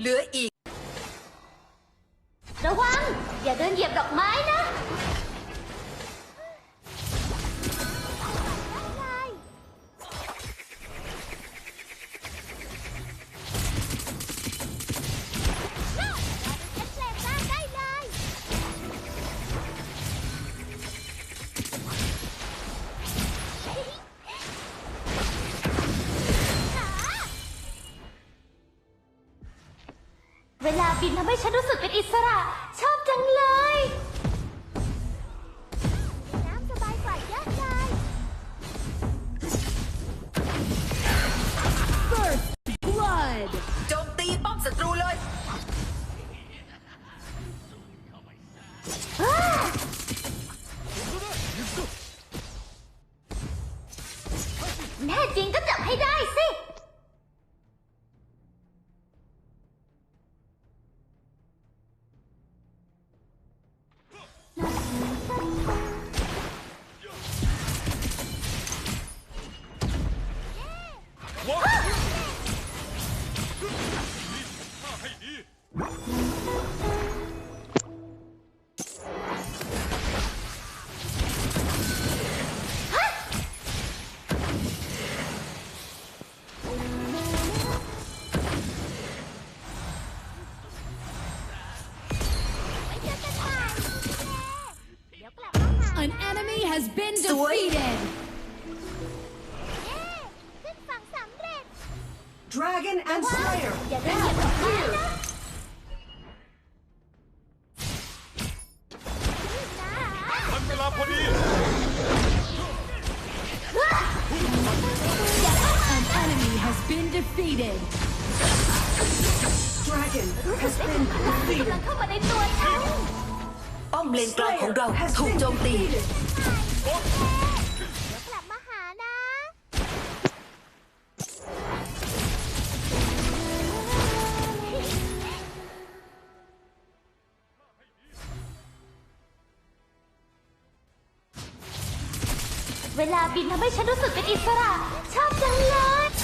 เหลืออีก ระวัง อย่าเดินเหยียบดอกไม้นะ บินทำให้ฉันรู้สึกเป็นอิสระ ชอบจังเลย defeated! Dragon has been กำ defeated. ลังเข้ามาในตัวฉันป้อมเลนกลางของเรา has ถูก been โจมตี defeated. กลับมาหานะ เวลาบินทำให้ฉันรู้สึกเป็นอิสระ ชอบจังเลย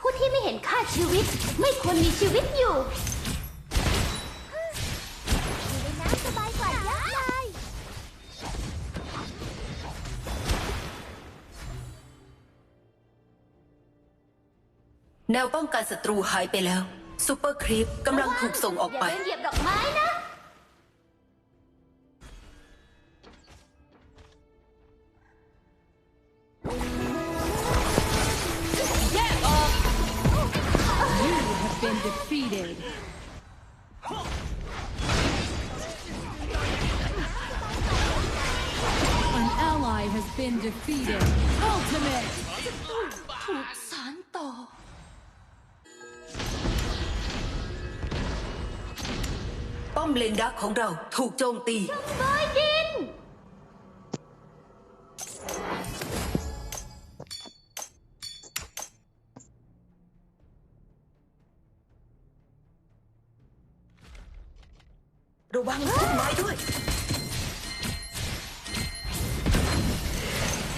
ผู้ที่ไม่เห็นค่าชีวิต ไม่ควรมีชีวิตอยู่อยู่ในน้ำสบายกว่าเยอะเลยแนวป้องกันศัตรูหายไปแล้วซูเปอร์ครีปกำลังถูกส่งออกไป อย่าเดินเหยียบดอกไม้นะ defeated! Ultimate! ถูกสารต่อ ป้อมเลนดักของเราถูกโจมตีบอยดิน ระวังพุ่มไม้ด้วย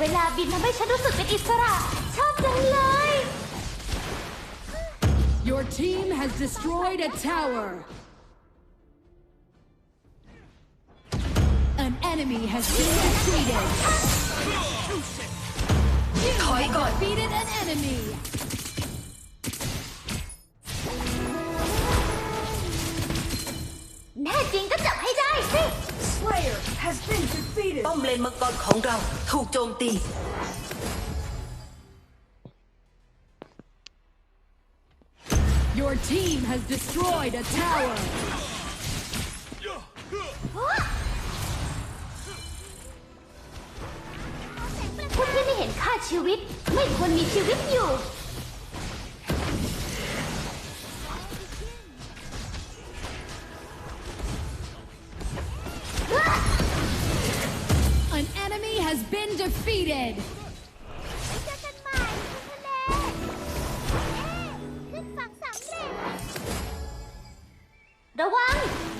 เวลาบินทำให้ฉันรู้สึกเป็นอิสระ ชอบจังเลย Your team has destroyed a tower! An enemy has been defeated! ถอย อยก่อน defeated an enemy. Has been defeated. ป้อมเลนมังกรของเราถูกโจมตี Your team has destroyed a tower. พวกที่ไม่เห็นค่าชีวิต ไม่ควรมีชีวิตอยู่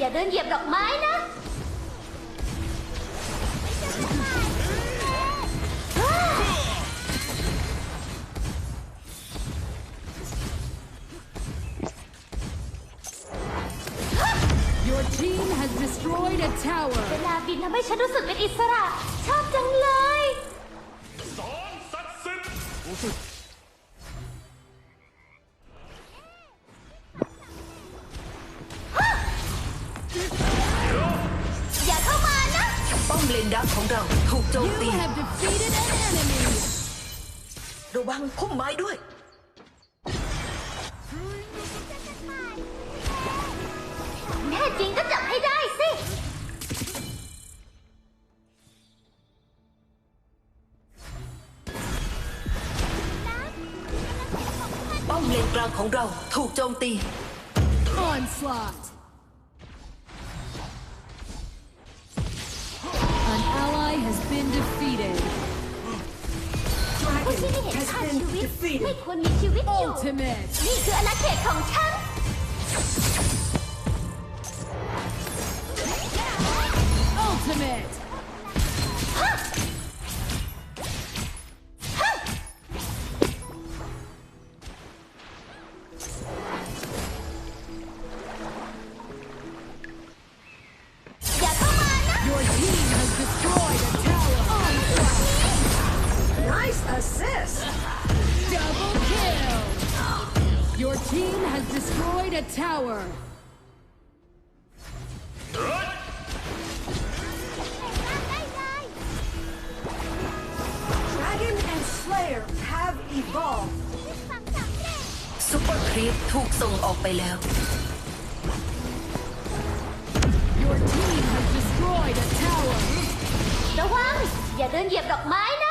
อย่าเดินเหยียบดอกไม้นะ Your team has destroyed a tower. เวลาบินทำให้ฉันรู้สึกเป็นอิสระ ชอบจังเลย สอนศักดิ์สิทธิ์ ป้อมเลนดักของเราถูกโจม You ตี have defeated an enemy. ระวังพุ่มไม้ด้วย แน่จริงก็จับให้ได้สิ ป้อมเลนกลางของเราถูกโจมตี Onslaught. ที่ไม่เห็น Has ค่า been ชีวิต ไม่ defeated. ควรมีชีวิตอยู่ Ultimate. นี่คืออาณาเขตของฉัน Ultimate. team has destroyed a tower. Dragon and Slayer have evolved. ซุปเปอร์ครีปถูกส่งออกไปแล้ว Your team has destroyed a tower. ระวัง อย่าเดินเหยียบดอกไม้นะ ะ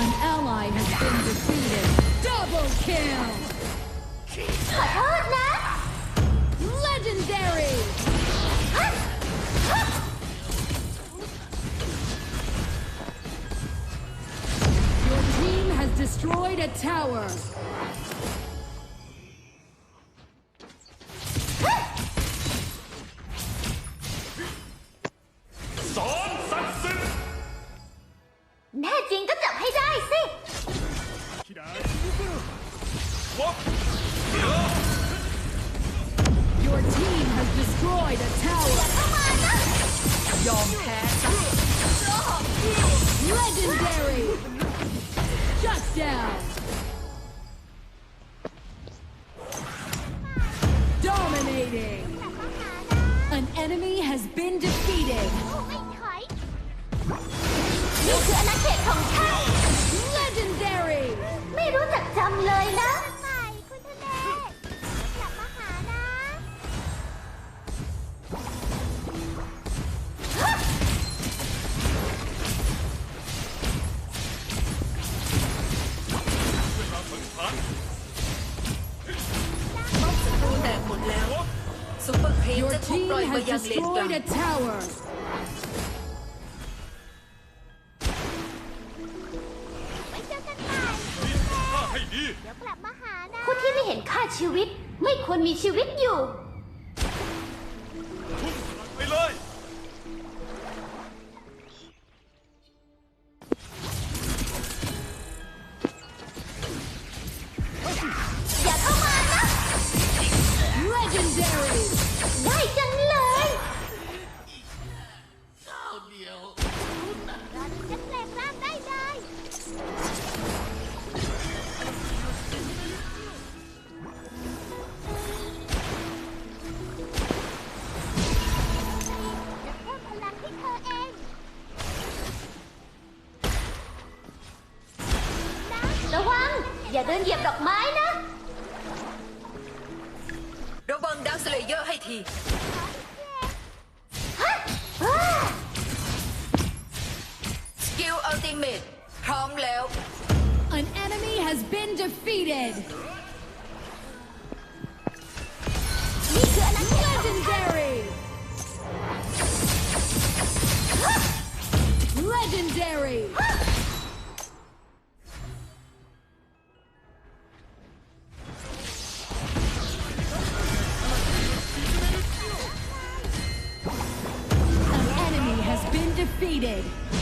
An ally has been defeated. Double kill. ขอโทษนะ Legendary. ฮะฮะ Your team has destroyed a tower. destroyed a tower. ผู้ที่ไม่เห็นค่าชีวิต ไม่ควรมีชีวิตอยู่ ไปเลย ยียบดอกไม้นะ ระวังดาวสเลเยอร์ให้ทีสกิลอัลติเมทพร้อมแล้ว An enemy has been defeated. defeated.